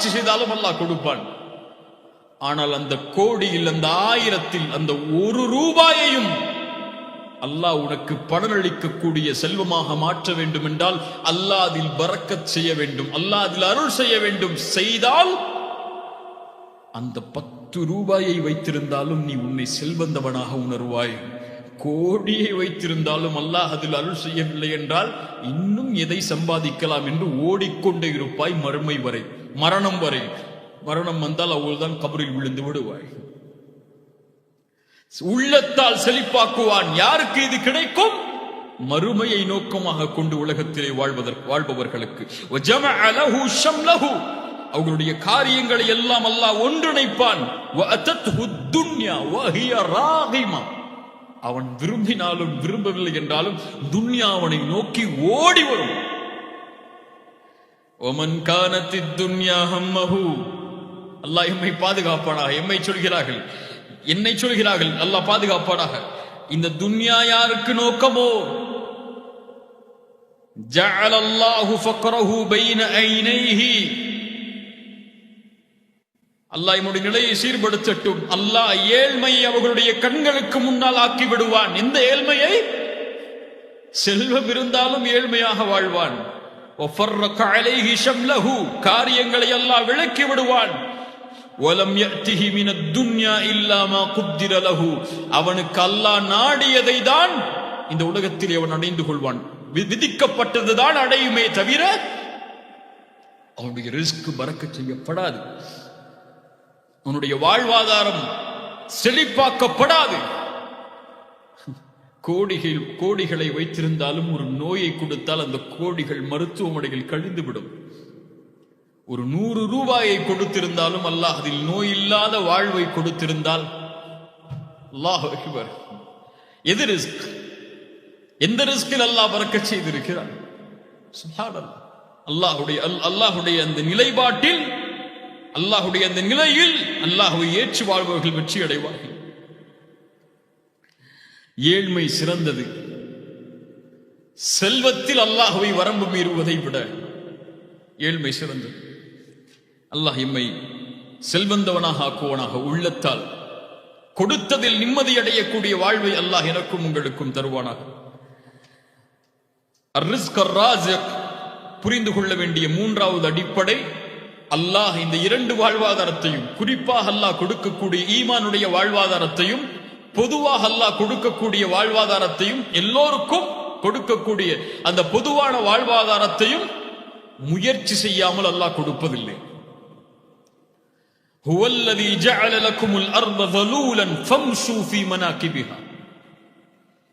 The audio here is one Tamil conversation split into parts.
முயற்சி செய்தாலும் அல்லாஹ் கொடுப்பான். ஆனால் அந்த கோடியில் அந்த ஆயிரத்தில் அந்த ஒரு ரூபாயையும் அல்லாஹ் உனக்கு பலனளிக்கக்கூடிய செல்வமாக மாற்ற வேண்டும் என்றால் அல்லாஹ் அதில் பறக்கச் செய்ய வேண்டும் அல்லாஹ் அதில் அருள் செய்ய வேண்டும். செய்தால் அந்த பத்து ரூபாயை வைத்திருந்தாலும் நீ உன்னை செல்வந்தவனாக உணர்வாய். கோடியை வைத்திருந்தாலும் அல்லாஹ் அதில் அருள் செய்யவில்லை என்றால் இன்னும் எதை சம்பாதிக்கலாம் என்று ஓடிக்கொண்டே இருப்பாய் மறுமை வரை. மரணம் வரை மரணம் வந்தால் அவள்தான் கபரில் விழுந்து விடுவாய். உள்ளத்தால் செழிப்பாக்குவான். யாருக்கு இது கிடைக்கும்? மறுமையை நோக்கமாக கொண்டு உலகத்திலே வாழ்வதற்கு வாழ்பவர்களுக்கு. அவர்களுடைய காரியங்களை எல்லாம் அல்லாஹ் ஒன்றிணைப்பான். அவன் விரும்பினாலும் விரும்பவில்லை என்றாலும் துன்யாவனை நோக்கி ஓடி வரும். ஒமன் கானத்தி துன்யா ஹம்மஹு அல்லாஹ் எம்மை பாதுகாப்பானாக எம்மை சொல்கிறார்கள்? என்னை சொல்கிறார்கள்? அல்லாஹ் பாதுகாப்பானாக. இந்த துன்யா யாருக்கு நோக்கமோ? ஜஅல அல்லாஹு ஃபக்ரஹு பைன ஐனைஹி. அல்லாஹ் என்னுடைய நிலையை சீர்படுத்தட்டும். அல்லாஹ் ஏழ்மையை அவர்களுடைய கண்களுக்கு முன்னால் ஆக்கி விடுவான் இந்த ஏழ்மையை? செல்வம் இருந்தாலும் ஏழ்மையாக வாழ்வான். காரியங்களை எல்லாம் விளக்கி விடுவான் அவனுக்கு அல்லாஹ் நாடியதை தான் இந்த உலகத்தில் அவன் அடைந்து கொள்வான் விதிக்கப்பட்டதுதான் அடையுமே தவிர அவனுடைய ரிஸ்க் பறக்க செய்யப்படாது அவனுடைய வாழ்வாதாரம் செழிப்பாக்கப்படாது கோடிகள் கோடிகளை வைத்திருந்தாலும் ஒரு நோயை கொடுத்தால் அந்த கோடிகள் மருத்துவமனையில் கழிந்துவிடும். ஒரு நூறு ரூபாயை கொடுத்திருந்தாலும் அல்லாஹ் அதில் நோய் இல்லாத வாழ்வை கொடுத்திருந்தால் அல்லாஹ் எது ரிஸ்க்? எந்த ரிஸ்கில் அல்லாஹ் பறக்க செய்திருக்கிறான்? அல்லாஹுடைய அல்- அல்லாஹுடைய அந்த நிலைப்பாட்டில் அல்லாஹுடைய அந்த நிலையில் அல்லாஹுவை ஏற்று வாழ்பவர்கள் வெற்றி அடைவார்கள் ஏழ்மை சிறந்தது. செல்வத்தில் அல்லாஹுவை வரம்பு மீறுவதை விட ஏழ்மை சிறந்தது. அல்லாஹ் எம்மை செல்வந்தவனாக ஆக்குவனாக உள்ளத்தால் கொடுத்ததில் நிம்மதி அடையக்கூடிய வாழ்வை அல்லாஹ் எனக்கும் உங்களுக்கும் தருவானாக. புரிந்து கொள்ள வேண்டிய மூன்றாவது அடிப்படை அல்லாஹ் இந்த இரண்டு வாழ்வாதாரத்தையும் குறிப்பாக அல்லாஹ் கொடுக்கக்கூடிய ஈமானுடைய வாழ்வாதாரத்தையும் பொதுவாக அல்லாஹ் கொடுக்கக்கூடிய வாழ்வாதாரத்தையும் எல்லோருக்கும் கொடுக்கக்கூடிய அந்த பொதுவான வாழ்வாதாரத்தையும் முயற்சி செய்யாமல் அல்லாஹ் கொடுப்பதில்லை.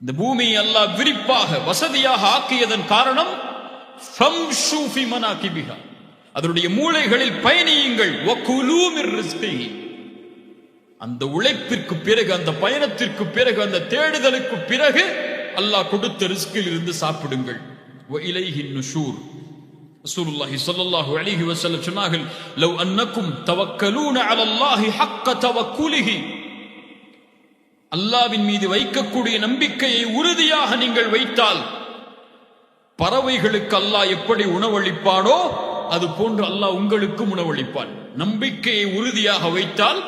இந்த பூமியை அல்லாஹ் விரிப்பாக வசதியாக ஆக்கியதன் காரணம் அதனுடைய மூளைகளில் பயணியுங்கள். அந்த உழைப்பிற்கு பிறகு அந்த பயணத்திற்கு பிறகு அந்த தேடுதலுக்கு பிறகு அல்லாஹ் கொடுத்த ரிஸ்கில் இருந்து சாப்பிடுங்கள். இலைஹி நுஷூர் ரசூலுல்லாஹி ஸல்லல்லாஹு அலைஹி வஸல்லம் சொன்னார்கள் லவ் அன்னக்கும் தவக்கலூன அலல்லாஹி ஹக்க தவக்குலிஹி. அல்லாவின் மீது வைக்கக்கூடிய நம்பிக்கையை உறுதியாக நீங்கள் வைத்தால் பறவைகளுக்கு அல்லாஹ் எப்படி உணவளிப்பானோ அது போன்று அல்லாஹ் உங்களுக்கும் உணவளிப்பான். நம்பிக்கையை உறுதியாக வைத்தால்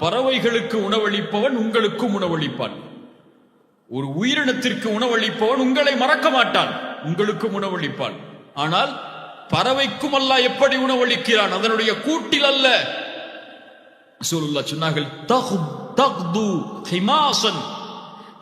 பறவைகளுக்கு உணவளிப்பவன் உங்களுக்கும் உணவளிப்பான். ஒரு உயிரினத்திற்கு உணவளிப்பவன் உங்களை மறக்க மாட்டான் உங்களுக்கும் உணவளிப்பான். ஆனால் பறவைக்கும் அல்ல எப்படி உணவளிக்கிறான்? அதனுடைய கூட்டில் அல்ல. ரசூலுல்லாஹ் சொன்னார்கள்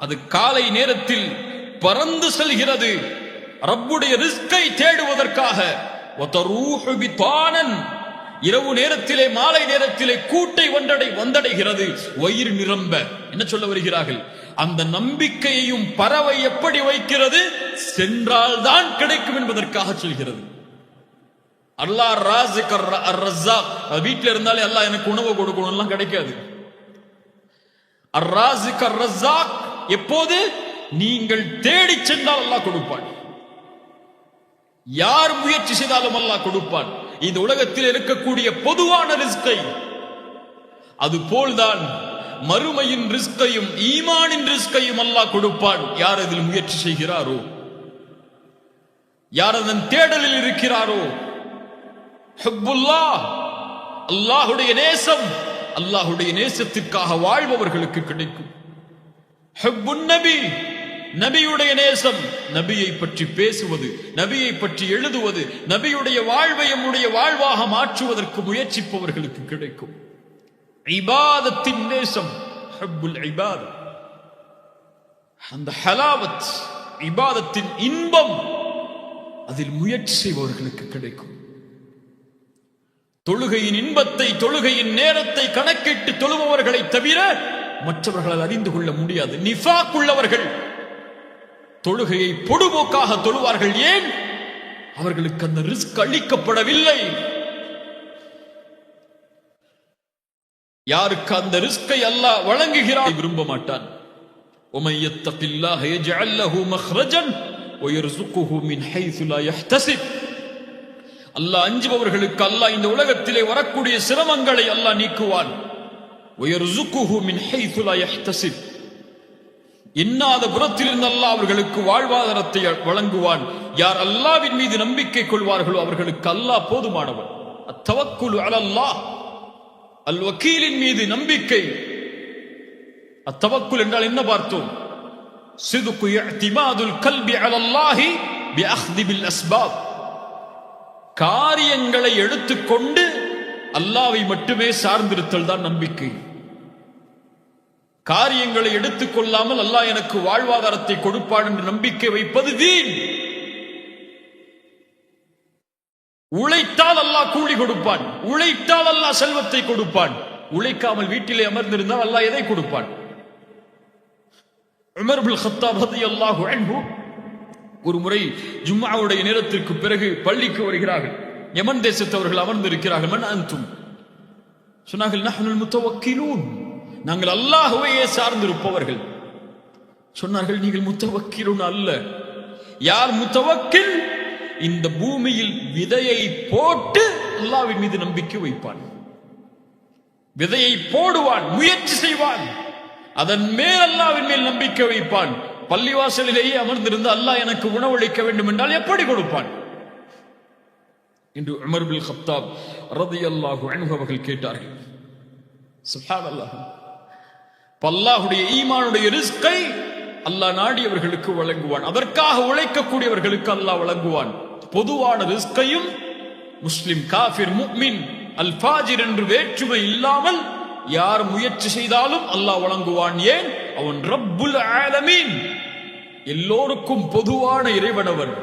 அது காலை நேரத்தில் பறந்து செல்கிறது. ரப்புடைய ரிஸ்கை தேடுவதற்காக. வதரூஹு இரவு நேரத்திலே மாலை நேரத்திலே கூட்டை ஒன்றடை வந்தடைகிறது. வயிறு நிரம்ப. என்ன சொல்ல வருகிறார்கள்? அந்த நம்பிக்கையையும் பறவை எப்படி வைக்கிறது? சென்றால்தான் கிடைக்கும் என்பதற்காக சொல்கிறது. அல்லாஹ் ராசிக் அர் வீட்டில் இருந்தாலே எல்லாம் எனக்கு உணவு கொடுக்கணும்லாம் கிடைக்காது. அர் ராசிக் எப்போது? நீங்கள் தேடி சென்றால் அல்லாஹ் கொடுப்பான். யார் முயற்சி செய்தாலும் அல்லாஹ் கொடுப்பான். இந்த உலகத்தில் இருக்கக்கூடிய பொதுவான ரிஸ்கை. அது போல்தான் மறுமையின் ரிஸ்கையும் ஈமானின் ரிஸ்கையும் அல்லாஹ் கொடுப்பான். யார் அதில் முயற்சி செய்கிறாரோ? யார் அதன் தேடலில் இருக்கிறாரோ? அல்லாஹுடைய நேசம் அல்லாஹுடைய நேசத்திற்காக வாழ்பவர்களுக்கு கிடைக்கும். ஹுப்புன் நபி நபியுடைய நேசம் நபியை பற்றி பேசுவது நபியை பற்றி எழுதுவது நபியுடைய வாழ்வை நம்முடைய வாழ்வாக மாற்றுவதற்கு முயற்சிப்பவர்களுக்கு கிடைக்கும். நேசம் அந்த ஹலாவத் இபாதத்தின் இன்பம் அதில் முயற்சி செய்பவர்களுக்கு கிடைக்கும். தொழுகையின் இன்பத்தை தொழுகையின் நேரத்தை கணக்கிட்டு தொழுபவர்களை தவிர மற்றவர்களால் அறிந்து கொள்ள முடியாது. நிஃபாக் உள்ளவர்கள் தொழுகையை பொடுபோக்காக தொழுவார்கள் ஏன் அவர்களுக்கு அந்த ரிஸ்க் அளிக்கப்படவில்லை யாருக்கு அந்த ரிஸ்கை அல்லாஹ் வழங்குகிறார் விரும்ப மாட்டான் ومن يتق الله يجعل له مخرجا ويرزقه من حيث لا يحتسب அல்லாஹ் அஞ்சுபவர்களுக்கு அல்லாஹ் இந்த உலகத்திலே வரக்கூடிய சிரமங்களை அல்லாஹ் நீக்குவான் ويرزقه من حيث لا يحتسب இன்னாத புறத்திலிருந்து அல்லாஹ் அவர்களுக்கு வாழ்வாதாரத்தை வழங்குவான். யார் அல்லாவின் மீது நம்பிக்கை கொள்வார்களோ அவர்களுக்கு அல்லாஹ் போதுமானவன். அத்தவக்குழு அலல்லாஹ். அல் வக்கீலின் மீது நம்பிக்கை. அத்தவக்குல் என்றால் என்ன பார்த்தோம்? சிதுக்கு திமாதுல் கல்வி அலல்லாஹி பிஅஹ்திபில் அஸ்பாப். காரியங்களை எடுத்துக்கொண்டு அல்லாவை மட்டுமே சார்ந்திருத்தல் தான் நம்பிக்கை. காரியங்களை எடுத்துக் கொள்ளாமல் அல்லாஹ் எனக்கு வாழ்வாதாரத்தை கொடுப்பான் என்று நம்பிக்கை வைப்பது தீன். உழைத்தால் அல்லாஹ் கூலி கொடுப்பான். உழைத்தால் அல்லாஹ் செல்வத்தை கொடுப்பான். உழைக்காமல் வீட்டிலே அமர்ந்திருந்தால் அல்லாஹ் எதை கொடுப்பான்? உமர் ஹத்தாப் ரலியல்லாஹு ஒரு முறை ஜும்மாவுடைய நேரத்திற்கு பிறகு பள்ளிக்கு வருகிறார்கள். யமன் தேசத்தவர்கள் அமர்ந்திருக்கிறார்கள். மன் அன்தும்? சொன்னார்கள் நஹ்னுல் முத்தவக்கிலூன். நாங்கள் அல்லாஹுவையே சார்ந்திருப்பவர்கள். சொன்னார்கள் நீங்கள் முத்தவக்கிலூன் அல்ல. யார் முத்தவக்கில்? இந்த பூமியில் விதையை போட்டு அல்லாவின் மீது நம்பிக்கை வைப்பான். விதையை போடுவான் முயற்சி செய்வான். அதன் மேல் அல்லாவின் மேல் நம்பிக்கை வைப்பான். பள்ளிவாசலிலேயே அமர்ந்திருந்து அல்லாஹ் எனக்கு உணவளிக்க வேண்டும் என்றால் எப்படி கொடுப்பான்? என்று உமர் பில் ஹப்தாப் ரதி அல்லாஹு அவர்கள் கேட்டார்கள். அல்லாஹ் பல்லாஹுடைய ஈமானுடைய ரிஸ்கை அல்லாஹ் நாடியவர்களுக்கு வழங்குவான். அதற்காக உழைக்கக்கூடியவர்களுக்கு அல்லாஹ் வழங்குவான். பொதுவான ரிஸ்கையும் முஸ்லிம் காஃபிர் முக்மின் அல் ஃபாஜிர் என்று வேற்றுமை இல்லாமல் யார் முயற்சி செய்தாலும் அல்லாஹ் வழங்குவான் ஏன்? அவன் ரப்புல் ஆலமீன். எல்லோருக்கும் பொதுவான இறைவனவன்.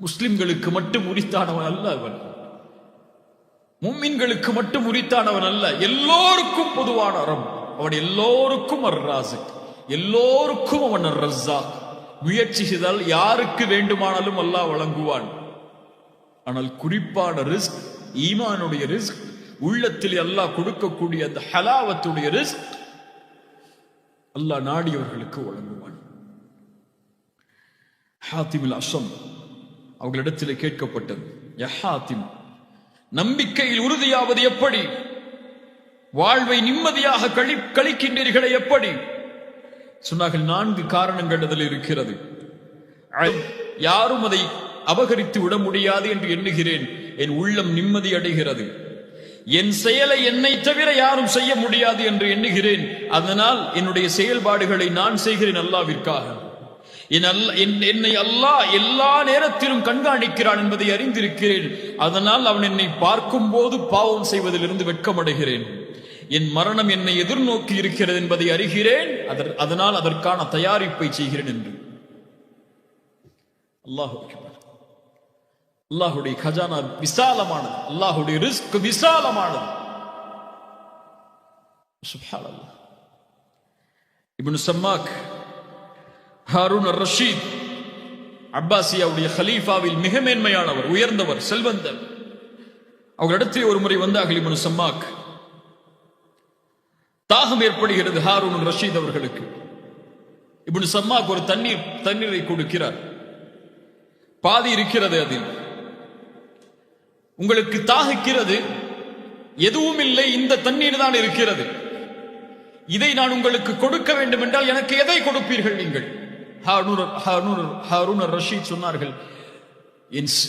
முஸ்லிம்களுக்கு மட்டும் உரித்தானவன் அல்ல அவன். மும்மின்களுக்கு மட்டும் உரித்தானவன் அல்ல. எல்லோருக்கும் பொதுவான அறம். அவன் எல்லோருக்கும் அர்ராசிக் எல்லோருக்கும் அவன் ரஸ்ஸாக். முயற்சி செய்தால் யாருக்கு வேண்டுமானாலும் அல்லாஹ் வழங்குவான். ஆனால் குறிப்பான ரிஸ்க் ஈமானுடைய ரிஸ்க் உள்ளத்தில் அல்லாஹ் கொடுக்கக்கூடிய அந்த ஹலாவத்துடைய ரிஸ்க் அல்லாஹ் நாடியவர்களுக்கு வழங்குவான். ஹாத்திமில் அசம் அவர்களிடத்தில் கேட்கப்பட்டது நம்பிக்கையில் உறுதியாவது எப்படி? வாழ்வை நிம்மதியாக கழி கழிக்கின்றீர்களே எப்படி? சொன்னார்கள் நான்கு காரணங்கள் அதில் இருக்கிறது. யாரும் அதை அபகரித்து விட முடியாது என்று எண்ணுகிறேன். என் உள்ளம் நிம்மதி அடைகிறது. என் செயலை என்னை தவிர யாரும் செய்ய முடியாது என்று எண்ணுகிறேன். அதனால் என்னுடைய செயல்பாடுகளை நான் செய்கிறேன் அல்லாவிற்காக. என் என்னை அல்லாஹ் எல்லா நேரத்திலும் கண்காணிக்கிறான் என்பதை அறிந்திருக்கிறேன். அதனால் அவன் என்னை பார்க்கும் போது பாவம் செய்வதிலிருந்து வெட்கமடைகிறேன். என் மரணம் என்னை எதிர்நோக்கி இருக்கிறது என்பதை அறிகிறேன். அதனால் அதற்கான தயாரிப்பை செய்கிறேன் என்று. அல்லாஹு அல்லாஹுடைய கஜானா விசாலமானது. அல்லாஹுடைய ரிஸ்க் விசாலமானது. இப்னு சம்மாக் ஹாரூன் ரஷீத் அப்பாசியாவுடைய ஹலீஃபாவில் மிக மேன்மையானவர் உயர்ந்தவர் செல்வந்தர். அவர்களிடத்தில் ஒரு முறை வந்தார்கள் இப்னு சம்மாக். தாகம் ஏற்படுகிறது ஹாரூன் ரஷீத் அவர்களுக்கு. இப்படி சம்மாக்கு ஒரு தண்ணீர் தண்ணீரை கொடுக்கிறார். பாதி இருக்கிறது அதில். உங்களுக்கு தாகிக்கிறது எதுவும் இல்லை இந்த தண்ணீர் தான் இருக்கிறது. இதை நான் உங்களுக்கு கொடுக்க வேண்டும் என்றால் எனக்கு எதை கொடுப்பீர்கள் நீங்கள்? ஹாரூன் ரஷீத் சொன்னார்கள்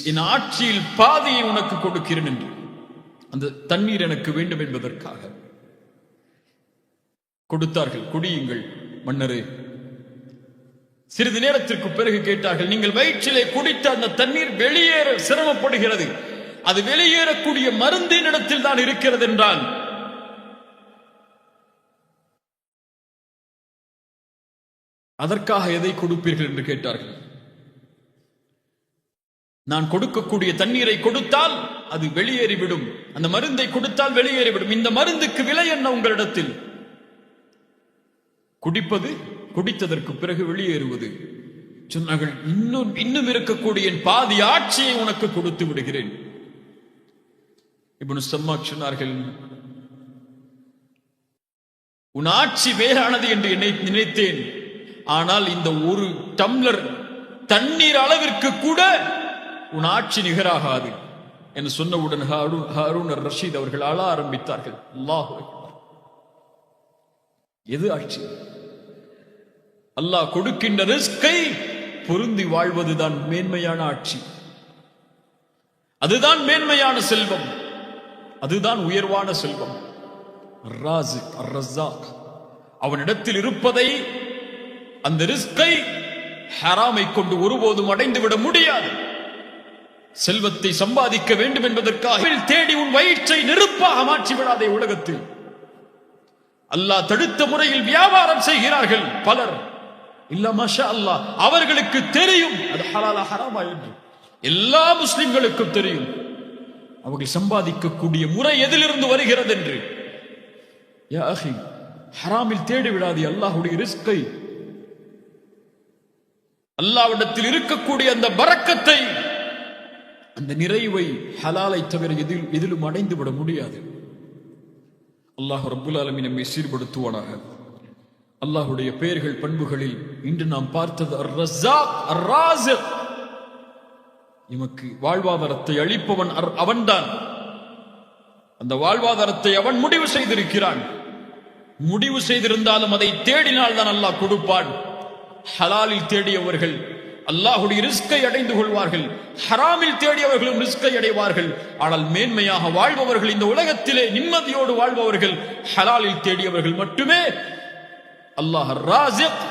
என் ஆட்சியில் பாதியை உனக்கு கொடுக்கிறேன் என்று. அந்த தண்ணீர் எனக்கு வேண்டும் என்பதற்காக. கொடுத்தார்கள். குடியுங்கள் மன்னரே. சிறிது நேரத்திற்கு பிறகு கேட்டார்கள் நீங்கள் வயிற்றிலே குடித்த அந்த தண்ணீர் வெளியேற சிரமப்படுகிறது. அது வெளியேறக்கூடிய மருந்தின் இடத்தில் தான் இருக்கிறது என்றான். அதற்காக எதை கொடுப்பீர்கள்? என்று கேட்டார்கள். நான் கொடுக்கக்கூடிய தண்ணீரை கொடுத்தால் அது வெளியேறிவிடும். அந்த மருந்தை கொடுத்தால் வெளியேறிவிடும். இந்த மருந்துக்கு விலை என்ன உங்களிடத்தில்? குடிப்பது குடித்ததற்கு பிறகு வெளியேறுவது. சொன்னார்கள் இன்னும் இன்னும் இருக்கக்கூடிய என் பாதி ஆட்சியை உனக்கு கொடுத்து விடுகிறேன். இப்ப சம்மா சொன்னார்கள் உன் ஆட்சி வேறானது என்று என்னை நினைத்தேன். ஆனால் இந்த ஒரு டம்ளர் தண்ணீர் அளவிற்கு கூட உன் ஆட்சி நிகராகாது. என்று சொன்னவுடன் ஹாரூன் ஹாரூன் ரஷீத் அவர்கள் அழ ஆரம்பித்தார்கள். அல்லாஹ் எது ஆட்சி? அல்லாஹ் கொடுக்கின்ற ரிஸ்கை பொருந்தி வாழ்வதுதான் மேன்மையான ஆட்சி. அதுதான் மேன்மையான செல்வம். அதுதான் உயர்வான செல்வம். அவனிடத்தில் இருப்பதை அந்த ரிஸ்கை ஹராமை கொண்டு ஒருபோதும் அடைந்து விட முடியாது. செல்வத்தை சம்பாதிக்க வேண்டும் என்பதற்காக தேடி உன் வயிற்றை நெருப்பாக மாற்றி விடாதே உலகத்தில். அல்லாஹ் தடுத்த முறையில் வியாபாரம் செய்கிறார்கள் பலர். இல்ல மஷா அல்லாஹ் அவர்களுக்கு தெரியும். அது ஹலாலா ஹராமா என்று. எல்லா முஸ்லிம்களுக்கும் தெரியும். அவர்கள் சம்பாதிக்கக்கூடிய முறை எதிலிருந்து வருகிறது என்று ஹராமில் தேடி விடாது அல்லாஹுடைய ரிஸ்கை. அல்லாவிடத்தில் இருக்கக்கூடிய அந்த பறக்கத்தை அந்த நிறைவை ஹலாலை தவிர எதில் எதிலும் அடைந்து விட முடியாது. அல்லாஹ் ரப்புல் ஆலமீன் நம்மை சீர்படுத்துவானாக. அல்லாஹுடைய பெயர்கள் பண்புகளில் இன்று நாம் பார்த்தது அர் ரஸாக் அர் ராஸிக் எமக்கு வாழ்வாதாரத்தை அளிப்பவன் அர்- அவன்தான். அந்த வாழ்வாதாரத்தை அவன் முடிவு செய்திருக்கிறான். முடிவு செய்திருந்தாலும் அதை தேடினால் தான் அல்லாஹ் கொடுப்பான். ஹலாலில் தேடியவர்கள் அல்லாஹுடைய ரிஸ்கை அடைந்து கொள்வார்கள். ஹராமில் தேடியவர்களும் ரிஸ்கை அடைவார்கள். ஆனால் மேன்மையாக வாழ்பவர்கள் இந்த உலகத்திலே நிம்மதியோடு வாழ்பவர்கள் ஹலாலில் தேடியவர்கள் மட்டுமே. அல்லாஹ் ராசிக்